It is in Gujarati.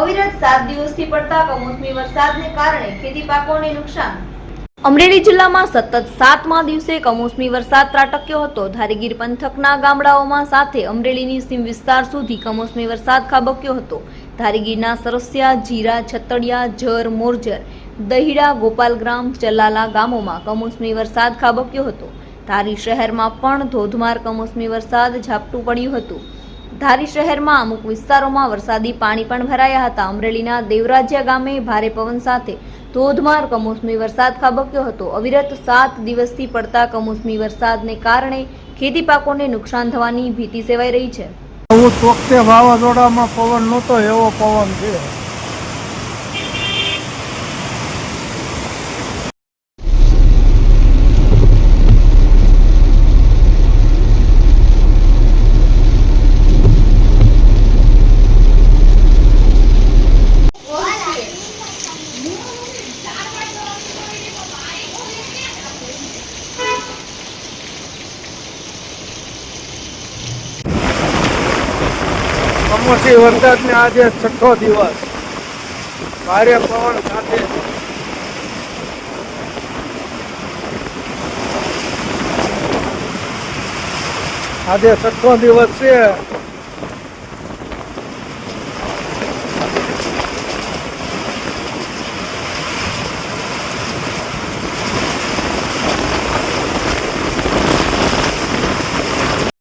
અવિરત સાત દિવસથી પડતા કમોસમી વરસાદને કારણે ખેતી પાકોને નુકસાન. અમરેલી જિલ્લામાં સતત સાતમા દિવસે કમોસમી વરસાદ ત્રાટક્યો હતો. ધારીગીર પંથકના ગામડાઓમાં સાથે અમરેલીની સીમ વિસ્તાર સુધી કમોસમી વરસાદ ખાબક્યો હતો. ધારીગીરના સરસિયા, જીરા છતડિયા જર, મોરજર, દહીડા, ગોપાલગ્રામ, ચલાલા ગામોમાં કમોસમી વરસાદ ખાબક્યો હતો. ધારી શહેરમાં પણ ધોધમાર કમોસમી વરસાદ ઝાપટું પડ્યું હતું. ધારી શહેરમાં અમુક વિસ્તારોમાં વરસાદી પાણી પણ ભરાયા હતા. અમરેલીના દેવરાજ્યા ગામે ભારે પવન સાથે ધોધમાર કમોસમી વરસાદ ખાબક્યો હતો. અવિરત સાત દિવસથી પડતા કમોસમી વરસાદને કારણે ખેતી પાકોને નુકસાન થવાની ભીતિ સેવાઈ રહી છે. વાવાઝોડામાં પવન નહોતો, એવો પવન છે. કમોસમી વરસાદને આજે છઠ્ઠો દિવસ. ભારે પવન સાથે. આજે છઠ્ઠો દિવસ છે.